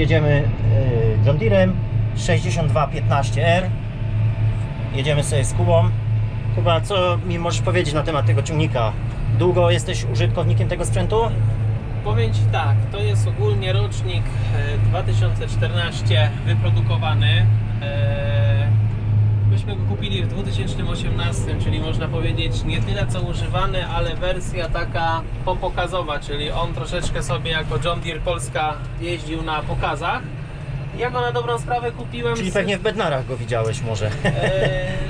jedziemy y, John Deerem 6215R. Jedziemy sobie z Kubą. Kuba, co mi możesz powiedzieć na temat tego ciągnika? Długo jesteś użytkownikiem tego sprzętu? Powiem Ci tak, to jest ogólnie rocznik e, 2014 wyprodukowany. E, Myśmy go kupili w 2018, czyli można powiedzieć nie tyle co używany, ale wersja taka popokazowa, czyli on troszeczkę sobie jako John Deere Polska jeździł na pokazach. Ja go na dobrą sprawę kupiłem. Czyli z- pewnie w Bednarach go widziałeś może. Eee,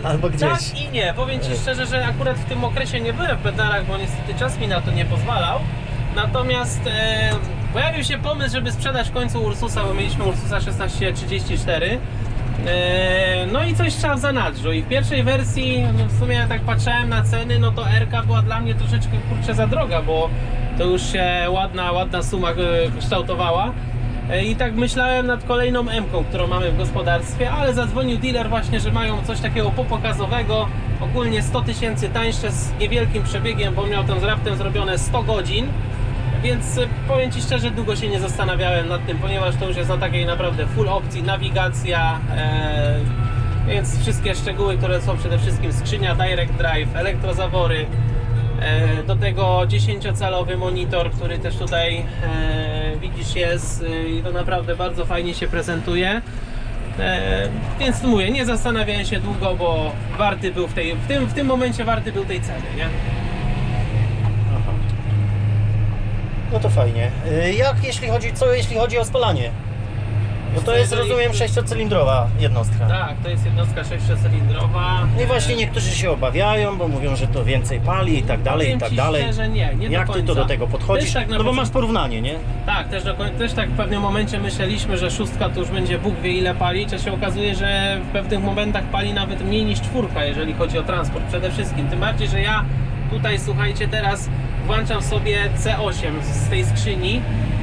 Albo gdzieś. Tak i nie. Powiem Ci szczerze, że akurat w tym okresie nie byłem w Bednarach, bo niestety czas mi na to nie pozwalał. Natomiast e, pojawił się pomysł, żeby sprzedać w końcu Ursusa, bo mieliśmy Ursusa 1634. E, no i coś trzeba w zanadrzu. I w pierwszej wersji, no w sumie tak patrzałem na ceny, no to RK była dla mnie troszeczkę kurczę za droga, bo to już się ładna, ładna suma e, kształtowała. E, I tak myślałem nad kolejną M-ką, którą mamy w gospodarstwie, ale zadzwonił dealer właśnie, że mają coś takiego popokazowego, ogólnie 100 tysięcy tańsze z niewielkim przebiegiem, bo miał tam z raptem zrobione 100 godzin. Więc e, powiem Ci szczerze, długo się nie zastanawiałem nad tym, ponieważ to już jest na takiej naprawdę full opcji, nawigacja, e, więc wszystkie szczegóły, które są przede wszystkim skrzynia Direct Drive, elektrozawory, e, do tego 10-calowy monitor, który też tutaj e, widzisz jest e, i to naprawdę bardzo fajnie się prezentuje. E, więc mówię, nie zastanawiałem się długo, bo warty był w, tej, w, tym, w tym momencie warty był tej ceny, nie? Aha. No to fajnie. Y, Jak jeśli chodzi, co jeśli chodzi o spalanie? Bo to jest, rozumiem, sześciocylindrowa jednostka. Tak, to jest jednostka sześciocylindrowa. No i właśnie niektórzy się obawiają, bo mówią, że to więcej pali i tak dalej, i Powiem tak ci dalej. Szczerze, nie, nie Jak do ty końca. to do tego podchodzisz? Też tak na no bo początku- masz porównanie, nie? Tak, też, do, koń- też tak w pewnym momencie myśleliśmy, że szóstka to już będzie Bóg wie ile palić, a się okazuje, że w pewnych momentach pali nawet mniej niż czwórka, jeżeli chodzi o transport przede wszystkim. Tym bardziej, że ja tutaj, słuchajcie, teraz włączam sobie C8 z tej skrzyni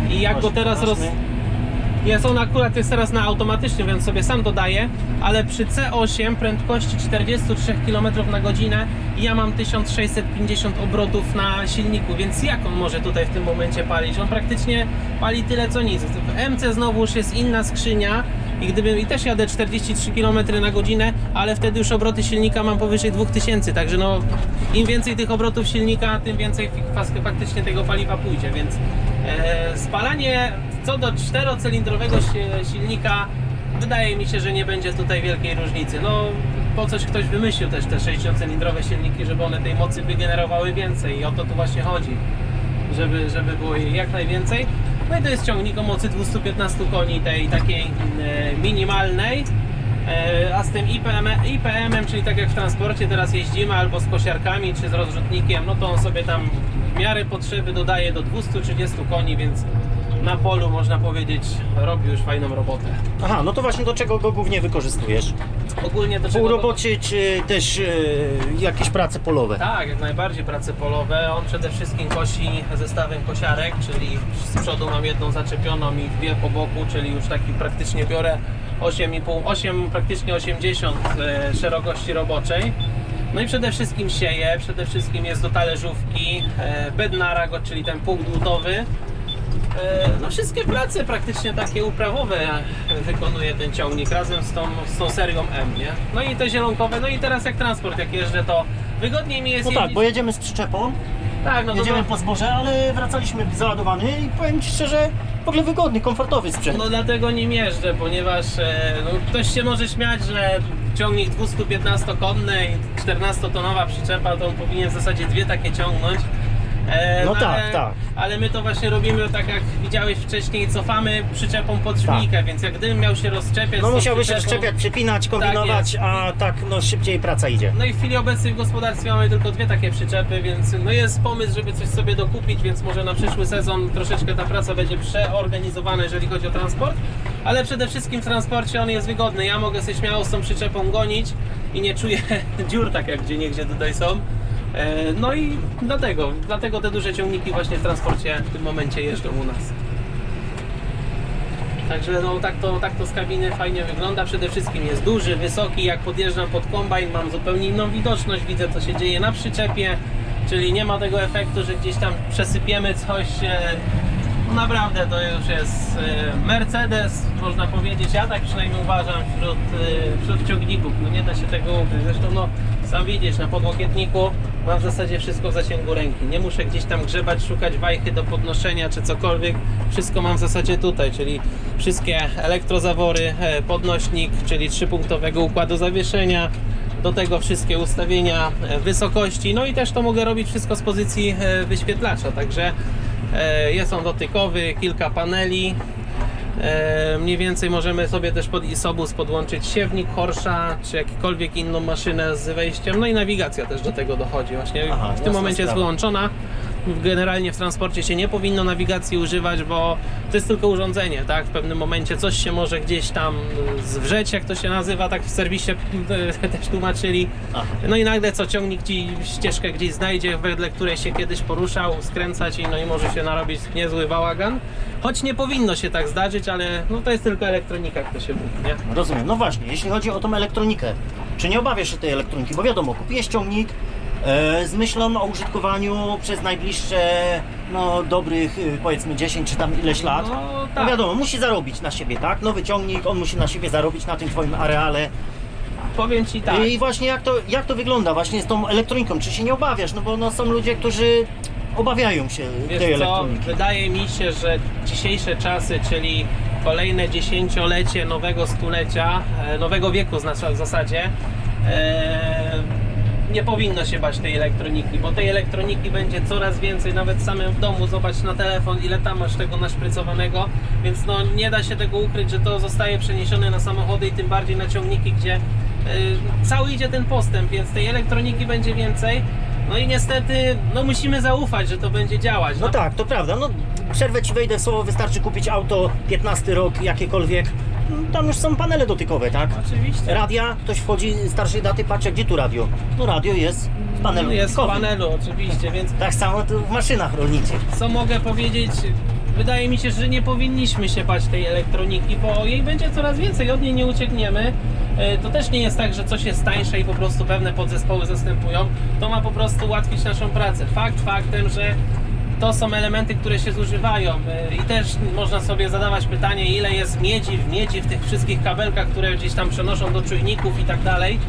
i jak go teraz roz... Jest on akurat jest teraz na automatycznie, więc sobie sam dodaję, ale przy C8 prędkości 43 km na godzinę ja mam 1650 obrotów na silniku, więc jak on może tutaj w tym momencie palić? On praktycznie pali tyle co nic. W MC znowu już jest inna skrzynia i gdybym i też jadę 43 km na godzinę, ale wtedy już obroty silnika mam powyżej 2000, także no im więcej tych obrotów silnika, tym więcej fak- faktycznie tego paliwa pójdzie, więc e, spalanie co do czterocylindrowego si- silnika wydaje mi się, że nie będzie tutaj wielkiej różnicy. No po coś ktoś wymyślił też te 60-cylindrowe silniki, żeby one tej mocy wygenerowały więcej i o to tu właśnie chodzi, żeby, żeby było jej jak najwięcej. No i to jest ciągnik o mocy 215 koni, tej takiej e, minimalnej. E, A z tym IPM, IPM-em, czyli tak jak w transporcie teraz jeździmy albo z kosiarkami czy z rozrzutnikiem, no to on sobie tam w miarę potrzeby dodaje do 230 koni, więc na polu można powiedzieć robi już fajną robotę. Aha, no to właśnie do czego go głównie wykorzystujesz? Ogólnie do czego... robocie, czy też y, jakieś prace polowe? Tak, jak najbardziej prace polowe. On przede wszystkim kosi zestawem kosiarek, czyli z przodu mam jedną zaczepioną i dwie po boku, czyli już taki praktycznie biorę 8,5, 8, praktycznie 80 e, szerokości roboczej. No i przede wszystkim sieje, przede wszystkim jest do talerzówki, e, bednarago, czyli ten punkt dłutowy. E, No wszystkie prace praktycznie takie uprawowe wykonuje ten ciągnik razem z tą, z tą serią M, nie? No i te zielonkowe, no i teraz jak transport, jak jeżdżę, to wygodniej mi jest No tak, jeździć. bo jedziemy z przyczepą, tak, no to jedziemy po zboże, ale wracaliśmy załadowany i powiem Ci szczerze, w ogóle wygodny, komfortowy sprzęt. no dlatego nim jeżdżę, ponieważ e, no, ktoś się może śmiać, że ciągnik 215-konny i 14-tonowa przyczepa, to on powinien w zasadzie dwie takie ciągnąć. E, No tak, ale, tak. Ale my to właśnie robimy tak jak widziałeś wcześniej, cofamy przyczepą pod żmijkę, więc jak gdybym miał się rozczepiać Tak. No tą musiałbyś się przyczepą- szczepiać, przepinać, kombinować, jest. a tak no szybciej praca idzie. No i w chwili obecnej w gospodarstwie mamy tylko dwie takie przyczepy, więc no jest pomysł, żeby coś sobie dokupić, więc może na przyszły sezon troszeczkę ta praca będzie przeorganizowana, jeżeli chodzi o transport, ale przede wszystkim w transporcie on jest wygodny. Ja mogę sobie śmiało z tą przyczepą gonić i nie czuję dziur tak jak gdzie niegdzie tutaj są. E, No i dlatego, dlatego te duże ciągniki właśnie w transporcie w tym momencie jeżdżą u nas. Także no tak to, tak to z kabiny fajnie wygląda. Przede wszystkim jest duży, wysoki. Jak podjeżdżam pod kombajn, mam zupełnie inną widoczność. Widzę co się dzieje na przyczepie, czyli nie ma tego efektu, że gdzieś tam przesypiemy coś. No naprawdę to już jest e, Mercedes, można powiedzieć, ja tak przynajmniej uważam wśród, e, wśród ciągników, no nie da się tego ukryć. Zresztą no, sam widzisz, na podłokietniku mam w zasadzie wszystko w zasięgu ręki. Nie muszę gdzieś tam grzebać, szukać wajchy do podnoszenia czy cokolwiek. Wszystko mam w zasadzie tutaj, czyli wszystkie elektrozawory, e, podnośnik, czyli trzypunktowego układu zawieszenia, do tego wszystkie ustawienia e, wysokości, no i też to mogę robić wszystko z pozycji e, wyświetlacza, także jest on dotykowy, kilka paneli. E, Mniej więcej możemy sobie też pod isobus podłączyć siewnik Porsche, czy jakąkolwiek inną maszynę z wejściem, no i nawigacja też do tego dochodzi. Właśnie Aha, w tym momencie jest sprawa. wyłączona. Generalnie w transporcie się nie powinno nawigacji używać, bo to jest tylko urządzenie, tak? W pewnym momencie coś się może gdzieś tam zwrzeć, jak to się nazywa, tak w serwisie też tłumaczyli. No i nagle co ciągnik ci ścieżkę gdzieś znajdzie, wedle której się kiedyś poruszał, skręcać i no i może się narobić niezły bałagan. Choć nie powinno się tak zdarzyć, ale no to jest tylko elektronika, kto się mówi, nie? Rozumiem. No właśnie, jeśli chodzi o tą elektronikę, czy nie obawiasz się tej elektroniki? Bo wiadomo, kupiłeś ciągnik z myślą o użytkowaniu przez najbliższe, no dobrych e, powiedzmy 10 czy tam ileś lat. No, No tak. wiadomo, musi zarobić na siebie, tak? Nowy ciągnik, on musi na siebie zarobić na tym twoim areale. Powiem ci tak. I właśnie jak to, jak to wygląda właśnie z tą elektroniką? Czy się nie obawiasz? No bo no, są ludzie, którzy obawiają się tej Wiesz co, elektroniki. wydaje mi się, że dzisiejsze czasy, czyli kolejne dziesięciolecie nowego stulecia, e, nowego wieku w zasadzie, e, nie powinno się bać tej elektroniki, bo tej elektroniki będzie coraz więcej, nawet samym w domu, zobacz na telefon, ile tam masz tego naszprycowanego, więc no nie da się tego ukryć, że to zostaje przeniesione na samochody i tym bardziej na ciągniki, gdzie e, cały idzie ten postęp, więc tej elektroniki będzie więcej. No i niestety, no musimy zaufać, że to będzie działać. No tak, to prawda. No, przerwę ci wejdę w słowo, wystarczy kupić auto 15 rok, jakiekolwiek. Tam już są panele dotykowe, tak? Oczywiście. Radia, ktoś wchodzi starszej daty, patrzy, gdzie tu radio? No radio jest w panelu Jest w dotykowym. panelu, oczywiście, więc Tak samo tu w maszynach rolniczych. co mogę powiedzieć? Wydaje mi się, że nie powinniśmy się bać tej elektroniki, bo jej będzie coraz więcej, od niej nie uciekniemy. E, To też nie jest tak, że coś jest tańsze i po prostu pewne podzespoły zastępują. To ma po prostu ułatwić naszą pracę. Fakt faktem, że to są elementy, które się zużywają E, i też można sobie zadawać pytanie, ile jest miedzi w miedzi w tych wszystkich kabelkach, które gdzieś tam przenoszą do czujników i tak dalej.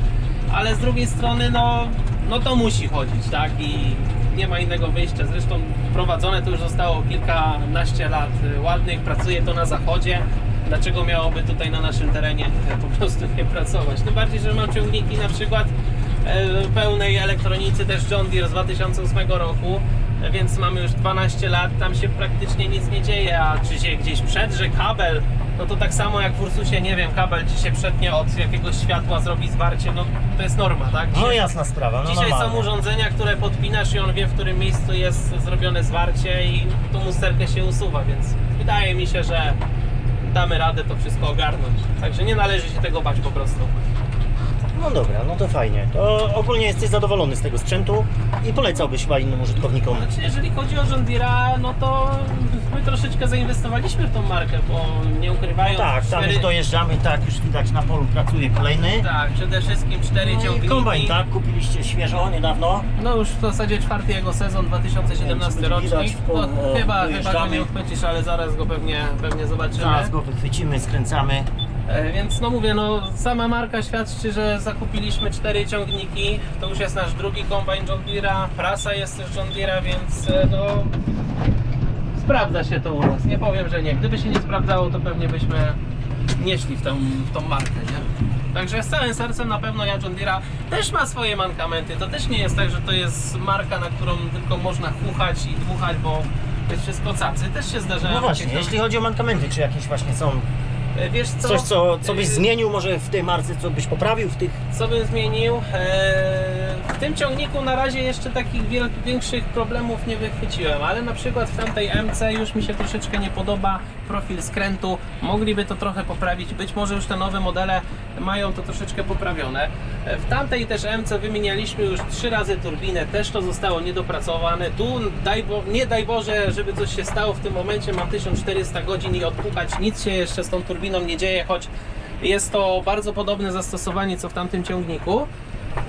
Ale z drugiej strony, no, no to musi chodzić, tak? I nie ma innego wyjścia. Zresztą wprowadzone to już zostało kilkanaście lat y, ładnych, pracuje to na zachodzie. Dlaczego miałoby tutaj na naszym terenie e, po prostu nie pracować? Tym bardziej, że mam ciągniki na przykład e, pełnej elektronicy też John Deere z 2008 roku, e, więc mamy już 12 lat, tam się praktycznie nic nie dzieje, a czy się gdzieś przedrze kabel, no to tak samo jak w Ursusie, nie wiem, kabel ci się przetnie od jakiegoś światła, zrobi zwarcie, no to jest norma, tak? No Dzisiaj- jasna sprawa, no Dzisiaj są normalnie. urządzenia, które podpinasz i on wie, w którym miejscu jest zrobione zwarcie i tą usterkę się usuwa, więc wydaje mi się, że damy radę to wszystko ogarnąć. Także nie należy się tego bać po prostu. No dobra, no to fajnie. To ogólnie jesteś zadowolony z tego sprzętu i polecałbyś chyba innym użytkownikom. Znaczy, jeżeli chodzi o John Deere'a, no to my troszeczkę zainwestowaliśmy w tą markę, bo nie ukrywając... Tak, tam cztery- już dojeżdżamy, tak, już widać na polu pracuje kolejny. Tak, przede wszystkim cztery No ciągniki. kombajn, tak, kupiliście świeżo, niedawno. No już w zasadzie czwarty jego sezon, 2017 Nie wiem, czy rocznik. w No, chyba, chyba go nie uchwycisz, ale zaraz go pewnie, pewnie zobaczymy. Zaraz go wychwycimy, skręcamy. E, Więc no mówię, no sama marka świadczy, że zakupiliśmy cztery ciągniki. To już jest nasz drugi kombajn John Deere'a, prasa jest też John Deere'a, więc e, no sprawdza się to u nas. Nie powiem, że nie. Gdyby się nie sprawdzało, to pewnie byśmy nie szli w tą, w tą markę, nie? Także z całym sercem na pewno ja John Deere'a też ma swoje mankamenty. To też nie jest tak, że to jest marka, na którą tylko można chuchać i dmuchać, bo to jest wszystko cacy. Też się zdarzają. No właśnie, jeśli chodzi o mankamenty, czy jakieś właśnie są Wiesz co? coś, co, co byś E, zmienił może w tej marce, co byś poprawił w tych... Co bym zmienił? Eee, W tym ciągniku na razie jeszcze takich większych problemów nie wychwyciłem, ale na przykład w tamtej MC już mi się troszeczkę nie podoba profil skrętu. Mogliby to trochę poprawić. Być może już te nowe modele mają to troszeczkę poprawione. W tamtej też MC wymienialiśmy już trzy razy turbinę, też to zostało niedopracowane. Tu daj Bo- nie daj Boże, żeby coś się stało w tym momencie. Mam 1400 godzin i odpukać. Nic się jeszcze z tą turbiną nie dzieje, choć jest to bardzo podobne zastosowanie co w tamtym ciągniku.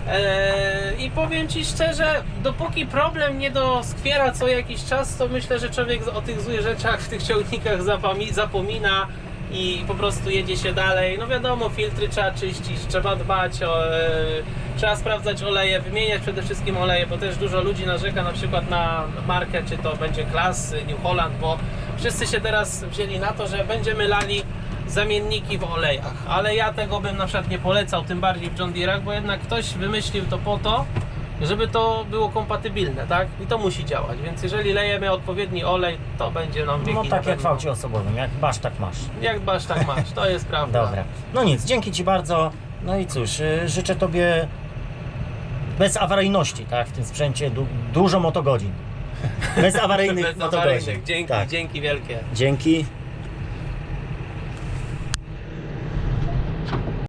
Eee, I powiem Ci szczerze, dopóki problem nie doskwiera co jakiś czas, to myślę, że człowiek o tych złych rzeczach w tych ciągnikach zapomina i po prostu jedzie się dalej. No wiadomo, filtry trzeba czyścić, trzeba dbać o... E, trzeba sprawdzać oleje, wymieniać przede wszystkim oleje, bo też dużo ludzi narzeka na przykład na markę, czy to będzie Klas, New Holland, bo wszyscy się teraz wzięli na to, że będziemy lali zamienniki w olejach, ale ja tego bym na przykład nie polecał, tym bardziej w John Deere'ach, bo jednak ktoś wymyślił to po to, żeby to było kompatybilne, tak? I to musi działać, więc jeżeli lejemy odpowiedni olej, to będzie nam No tak jak w aucie osobowym, jak masz, tak masz. Jak dbasz, tak masz, to jest prawda. Dobra. No nic, dzięki Ci bardzo. No i cóż, y, życzę Tobie bez awaryjności, tak, w tym sprzęcie du dużo motogodzin. Bez awaryjnych Bez motogodzin. awaryjnych. Dzięki, Tak. dzięki wielkie. Dzięki.